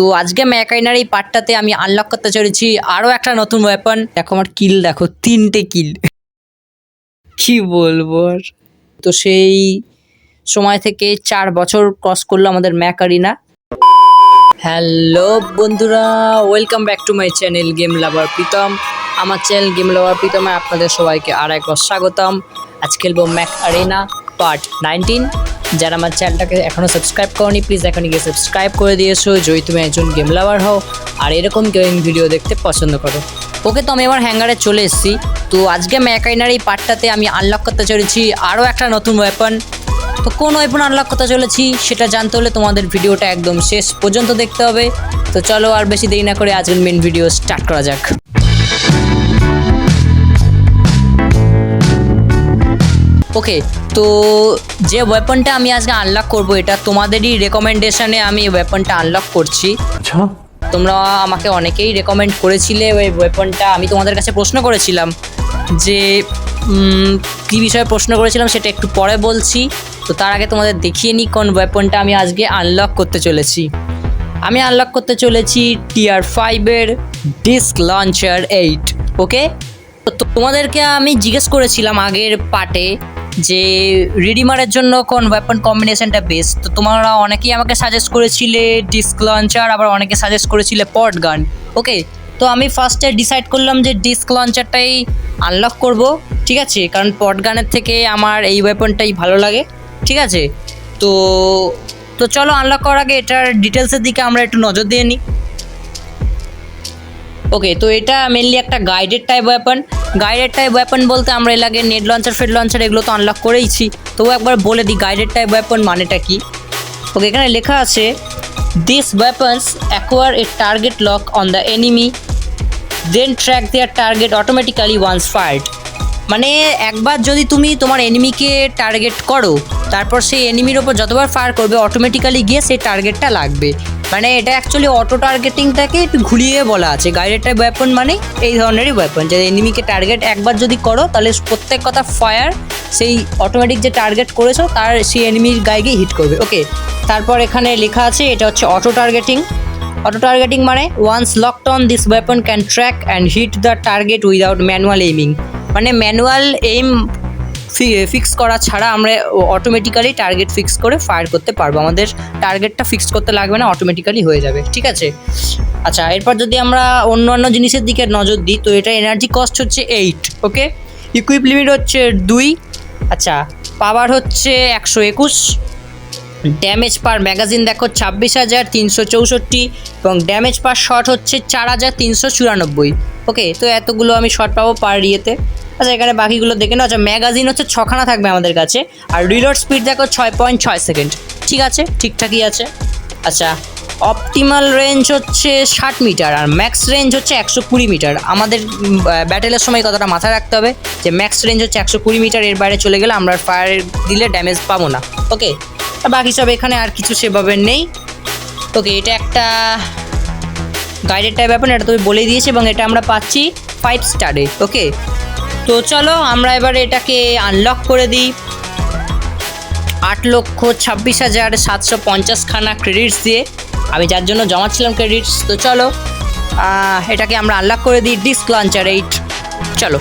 তো আজকে ম্যাকাইনার এই পার্টটাতে আমি আনলক করতে চলেছি আরও একটা নতুন ওয়েপন দেখো আমার কিল দেখো তিনটে কিল কি বলব তো সেই সময় থেকে চার বছর ক্রস করল আমাদের ম্যাকারিনা হ্যালো বন্ধুরা welcome back to my channel game lover Pritam আমার চ্যানেল গেম লাভার প্রীতমে আপনাদের সবাইকে আর একবার স্বাগতম। আজ খেলব ম্যাক আরেনা পার্ট নাইনটিন যারা আমার চ্যানেলটাকে এখনও সাবস্ক্রাইব করনি প্লিজ এখন গিয়ে সাবস্ক্রাইব করে দিয়েছ। যদি তুমি একজন গেম লাভার হও, আর এরকম গেমিং ভিডিও দেখতে পছন্দ করো। ওকে, তো আমি আমার হ্যাঙ্গারে চলে এসেছি। তো আজকে আমি ম্যাকাইনার এই পার্টটাতে আমি আনলক করতে চলেছি। আরও একটা নতুন ওয়েপন তো কোন ওয়েপন আনলক করতে চলেছি, সেটা জানতে হলে তোমাদের ভিডিওটা একদম শেষ পর্যন্ত দেখতে হবে। তো চলো আর বেশি দেরি না করে আজকের মেন ভিডিও স্টার্ট করা যাক। ওকে তো যে ওয়েপনটা আমি আজকে আনলক করব এটা তোমাদেরই রেকমেন্ডেশনে আমি ওয়েপনটা আনলক করছি। আচ্ছা। তোমরা আমাকে অনেকেই রেকমেন্ড করেছিলে ওই ওয়েপনটা আমি তোমাদের কাছে প্রশ্ন করেছিলাম যে কি বিষয়ে প্রশ্ন করেছিলাম সেটা একটু পরে বলছি। তো তার আগে তোমাদের দেখিয়ে নিই কোন ওয়েপনটা আমি আজকে আনলক করতে চলেছি। আমি আনলক করতে চলেছি টিয়ার ফাইভের ডিস্ক লঞ্চার এইট ওকে তো তোমাদেরকে আমি জিজ্ঞেস করেছিলাম আগের পার্টে যে রিডিমারের জন্য কোন ওয়েপন কম্বিনেশনটা বেস্ট তো তোমরা অনেকেই আমাকে সাজেস্ট করেছিলে ডিস্ক লঞ্চার আবার অনেকে সাজেস্ট করেছিলে পট গান ওকে তো আমি ফার্স্টে ডিসাইড করলাম যে ডিস্ক লঞ্চারটাই আনলক করব, ঠিক আছে? কারণ পট গানের থেকে আমার এই ওয়েপনটাই ভালো লাগে, ঠিক আছে? তো তো চলো আনলক করার আগে এটার ডিটেলসের দিকে আমরা একটু নজর দিয়ে নিই। ওকে তো এটা মেনলি একটা guided type weapon guided type weapon বলতে আমরা এর আগে নেট লঞ্চার ফেড লঞ্চার এগুলো তো আনলক করেইছি। তবু একবার বলে দিই গাইডেড টাইপ ওয়েপন মানেটা কি? ওকে এখানে লেখা আছে this weapons acquire a target lock on the enemy then track their target automatically once fired মানে একবার যদি তুমি তোমার এনিমিকে টার্গেট করো, তারপর সেই এনিমির ওপর যতবার ফায়ার করবে অটোমেটিক্যালি গিয়ে সেই টার্গেটটা লাগবে। মানে এটা অ্যাকচুয়ালি অটো টার্গেটিংটাকে একটু ঘুরিয়ে বলা আছে। গাইডেড ওয়েপন মানে এই ধরনেরই ওয়েপন যে এনিমিকে টার্গেট একবার যদি করো, তাহলে প্রত্যেক কথা ফায়ার সেই অটোমেটিক যে টার্গেট করেছ, তার সেই এনিমির গিয়ে হিট করবে। ওকে তারপর এখানে লেখা আছে, এটা হচ্ছে অটো টার্গেটিং অটো টার্গেটিং মানে once locked on this weapon can track and hit the target without manual aiming মানে ম্যানুয়াল এইম ফিক্স করা ছাড়া আমরা অটোমেটিক্যালি টার্গেট ফিক্স করে ফায়ার করতে পারব। আমাদের টার্গেটটা ফিক্স করতে লাগবে না অটোমেটিক্যালি হয়ে যাবে, ঠিক আছে? আচ্ছা এরপর যদি আমরা অন্য অন্য জিনিসের দিকে নজর দিই, তো এটা এনার্জি কস্ট হচ্ছে এইট ওকে ইকুইপ লিমিট হচ্ছে দুই আচ্ছা পাওয়ার হচ্ছে একশো একুশ ড্যামেজ পার ম্যাগাজিন দেখো ছাব্বিশ হাজার তিনশো চৌষট্টি, এবং ড্যামেজ পার শট হচ্ছে চার হাজার তিনশো চুরানব্বই ওকে তো এতগুলো আমি শট পাবো পার ইয়েতে। আচ্ছা এখানে বাকিগুলো দেখে নাও। আচ্ছা ম্যাগাজিন হচ্ছে ছখানা থাকবে আমাদের কাছে। আর রিলোড স্পিড দেখো ছয় পয়েন্ট ছয় সেকেন্ড। ঠিক আছে? ঠিকঠাকই আছে। আচ্ছা অপটিমাল রেঞ্জ হচ্ছে ষাট মিটার আর ম্যাক্স রেঞ্জ হচ্ছে একশো কুড়ি মিটার। আমাদের ব্যাটেলের সময় কথাটা মাথায় রাখতে হবে যে ম্যাক্স রেঞ্জ হচ্ছে একশো কুড়ি মিটার, এর বাইরে চলে গেলে আমরা ফায়ার দিলে ড্যামেজ পাবো না। ওকে? বাকি সব এখানে আর কিছু সেভাবে নেই। ওকে, এটা একটা গাইডেড টাইপ ব্যাপার এটা তুমি বলে দিয়েছি এবং এটা আমরা পাচ্ছি ফাইভ স্টারে। ওকে? তো চলো আমরা এবার এটাকে আনলক করে দিই। আট লক্ষ ছাব্বিশ হাজার সাতশো পঞ্চাশখানা ক্রেডিটস দিয়ে। আমি যার জন্য জমাচ্ছিলাম ক্রেডিটস তো চলো এটাকে আমরা আনলক করে দিই ডিস্ক লঞ্চার এইট চলো।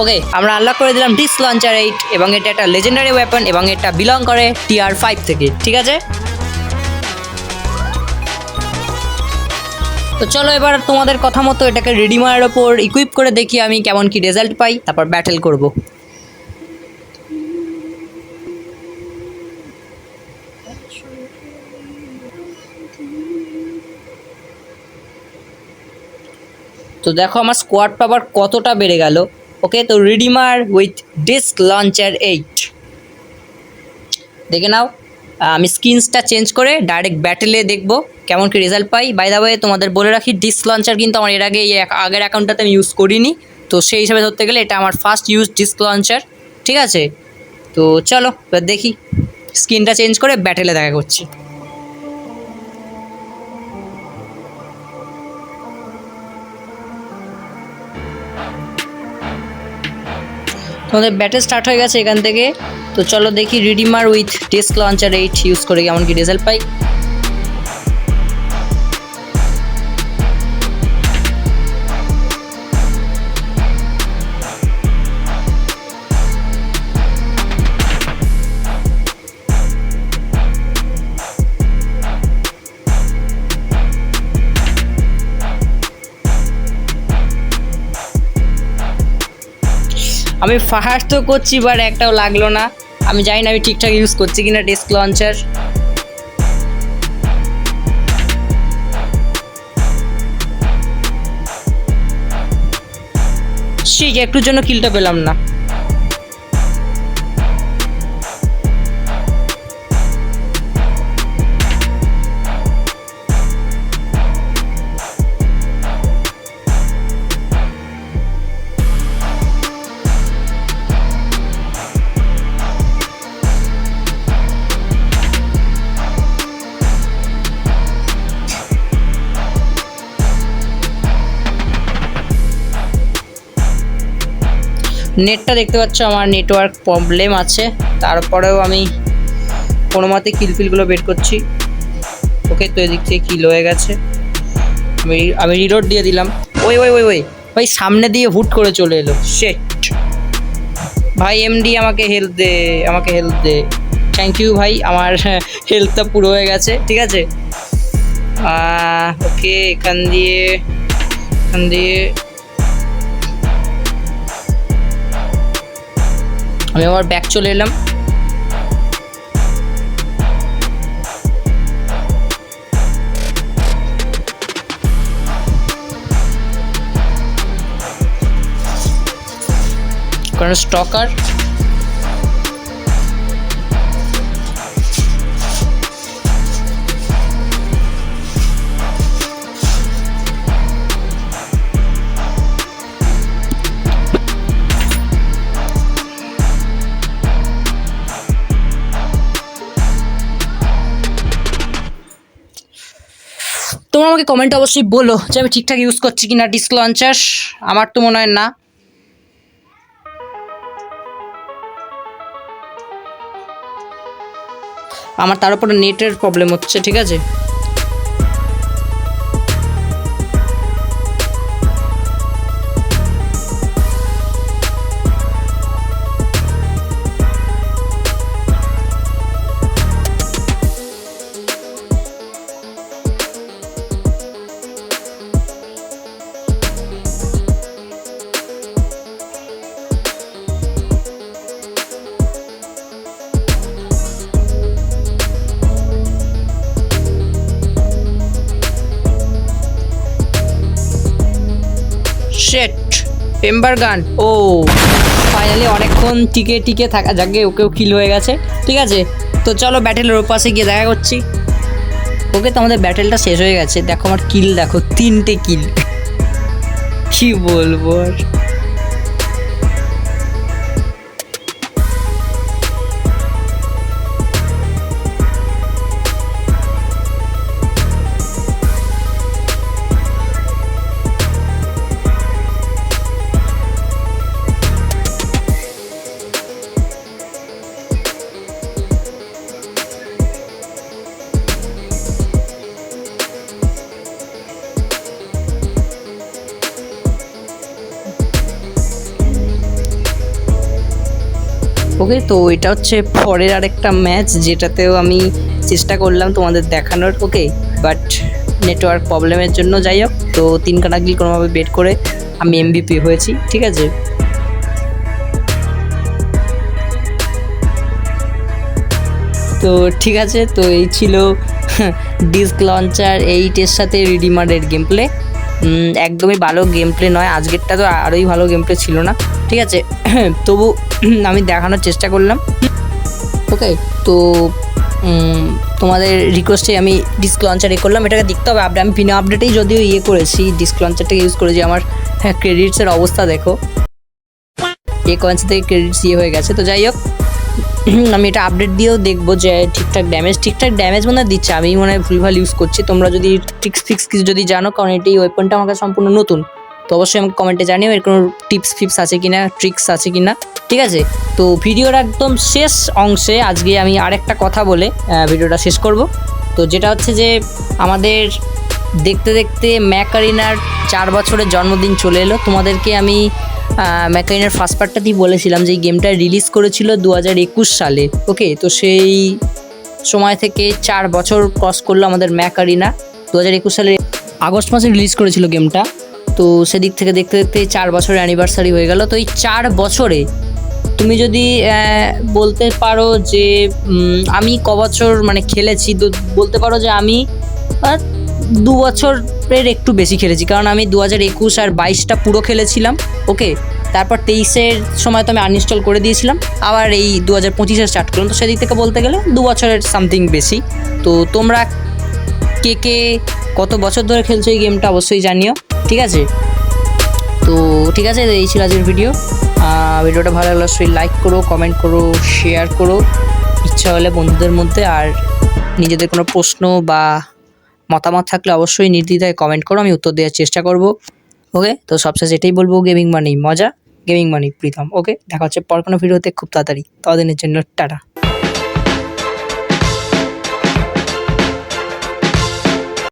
ওকে আমরা আনলক করে দিলাম ডিস লঞ্চার এইট এবং এটা একটা লেজেন্ডারি ওয়েপন এবং এটা বিলং করে টিআর ফাইভ থেকে, ঠিক আছে? তো চলো এবার তোমাদের কথা মতো এটাকে রিডিমারের ওপর ইকুইপ করে দেখি আমি কেমন কি রেজাল্ট পাই, তারপর ব্যাটেল করব। তো দেখো আমার স্কোয়াড পাওয়ার কতটা বেড়ে গেল ওকে তো redeemer with disc launcher eight দেখে নাও আমি স্কিনসটা চেঞ্জ করে ডাইরেক্ট ব্যাটেলে দেখব। কেমন কি রেজাল্ট পাই? বাই দা ওয়ে তোমাদের বলে রাখি ডিস্ক লঞ্চার কিন্তু আমার এর আগে এই আগের অ্যাকাউন্টটাতে আমি ইউজ করিনি। তো সেই হিসাবে ধরতে গেলে এটা আমার ফার্স্ট ইউজ ডিস্ক লঞ্চার ঠিক আছে? তো চলো, এবার দেখি। স্ক্রিনটা চেঞ্জ করে ব্যাটেলে দেখা করছি। তোমাদের ব্যাটে স্টার্ট হয়ে গেছে এখান থেকে। তো চলো দেখি redeemer with desk launcher eight use করে কেমন কি রেজাল্ট পাই। আমি ফার্স্ট তো করছি বাট একটাও লাগল না। আমি জানি না আমি ঠিকঠাক ইউজ করছি কিনা ডেস্ক লঞ্চার সেই একটুর জন্য কিলটা পেলাম না। নেটটা দেখতে পাচ্ছ, আমার নেটওয়ার্ক প্রবলেম আছে। তারপরেও আমি কোনো মতে কিলফিলগুলো বের করছি। ওকে, তো এদিক থেকে কিল হয়ে গেছে। আমি রিলোড দিয়ে দিলাম। ওই ওই ওই ওই ভাই সামনে দিয়ে হুট করে চলে এলো। শেট ভাই এমডি আমাকে হেল্প দে, আমাকে হেল্প দে। থ্যাংক ইউ ভাই, আমার হেল্পটা পুরো হয়ে গেছে, ঠিক আছে? ওকে, এখান দিয়ে এখান দিয়ে আমি আবার ব্যাক চলে এলাম। কারণ স্টকার তোমরা আমাকে কমেন্টে অবশ্যই বলো যে আমি ঠিকঠাক ইউজ করছি কিনা ডিস্ক লঞ্চার আমার তো মনে হয় না। আমার তার উপরে নেটের প্রবলেম হচ্ছে, ঠিক আছে? শেট এম্বার গান ও। ফাইনালি অনেকক্ষণ টিকে টিকে থাকা, যাকে ওকেও কিল হয়ে গেছে। ঠিক আছে, তো চলো ব্যাটেলের ওপাশে গিয়ে দেখা করছি। ওকে তো আমাদের ব্যাটেলটা শেষ হয়ে গেছে। দেখো আমার কিল দেখো তিনটে কিল কি বলব আর? ওকে তো এটা হচ্ছে পরের আরেকটা ম্যাচ যেটাতেও আমি চেষ্টা করলাম তোমাদের দেখানোর। ওকে বাট নেটওয়ার্ক প্রবলেমের জন্য যাই হোক, তো তিন কাটা গিল কোনোভাবে বেট করে আমি এমবিপি হয়েছি, ঠিক আছে? তো ঠিক আছে, তো এই ছিল ডিস্ক লঞ্চার এইটের সাথে রিডিমারের গেম প্লে একদমই ভালো গেম প্লে নয়, আজকেরটা তো আরোই ভালো গেম প্লে ছিল না, ঠিক আছে? তবু আমি দেখানোর চেষ্টা করলাম। ওকে তো তোমাদের রিকোয়েস্টে আমি ডিস্ক লঞ্চার এ করলাম। এটাকে দেখতে হবে আপডেট আমি বিনা আপডেটেই যদিও ইয়ে করেছি ডিস্ক লঞ্চারটাকে ইউজ করেছি। আমার হ্যাঁ ক্রেডিটসের অবস্থা দেখো। এ কয়েন্স থেকে ক্রেডিটস ইয়ে হয়ে গেছে। তো যাই হোক, আমি এটা আপডেট দিয়েও দেখব যে ঠিকঠাক ড্যামেজ ঠিকঠাক ড্যামেজ মনে দিচ্ছে। আমি মনে হয় ভুলভাল ইউজ করছি। তোমরা যদি ট্রিক্স ফিক্স কিছু যদি জানো, কারণ এটি ওয়েপনটা আমার কাছে সম্পূর্ণ নতুন, তো অবশ্যই আমাকে কমেন্টে জানিও। এর কোনো টিপস ফিপস আছে কিনা ট্রিক্স আছে কিনা। ঠিক আছে? তো ভিডিওর একদম শেষ অংশে আজকে আমি আরেকটা কথা বলে ভিডিওটা শেষ করব। তো যেটা হচ্ছে যে, আমাদের দেখতে দেখতে ম্যাকারিনার চার বছরের জন্মদিন চলে এলো। তোমাদেরকে আমি ম্যাকারিনার ফার্স্ট পার্টটাতেই বলেছিলাম যে, এই গেমটা রিলিজ করেছিল দু হাজার একুশ সালে। ওকে তো সেই সময় থেকে চার বছর ক্রস করল আমাদের ম্যাকারিনা। দু হাজার একুশ সালে আগস্ট মাসে রিলিজ করেছিল গেমটা তো সেদিক থেকে দেখতে দেখতে চার বছরের অ্যানিভার্সারি হয়ে গেল। তো এই চার বছরে তুমি যদি বলতে পারো যে আমি ক বছর মানে খেলেছি বলতে পারো যে আমি দু বছরের একটু বেশি খেলেছি। কারণ আমি দু হাজার একুশ আর বাইশটা পুরো খেলেছিলাম, ওকে? তারপর তেইশের সময় তো আমি আনইনস্টল করে দিয়েছিলাম। আবার এই দু হাজার পঁচিশে স্টার্ট করলাম তো সেদিক থেকে বলতে গেলে দু বছরের সামথিং বেশি। তো তোমরা কে কে কত বছর ধরে খেলছো এই গেমটা অবশ্যই জানিও, ঠিক আছে? তো ঠিক আছে, এই ছিল আজকের ভিডিও ভিডিওটা ভালো লাগলে অবশ্যই লাইক করো কমেন্ট করো শেয়ার করো। ইচ্ছা হলে বন্ধুদের মধ্যে আর নিজেদের কোনো প্রশ্ন বা মতামত থাকলে অবশ্যই নির্দ্বিধায় কমেন্ট করো, আমি উত্তর দেওয়ার চেষ্টা করব। ওকে তো সবশেষে এটাই বলব গেমিং মানি মজা গেমিং মানি প্রীতম। ওকে দেখা হচ্ছে পর কোনো ভিডিওতে খুব তাড়াতাড়ি। ততদিনের জন্য টাটা।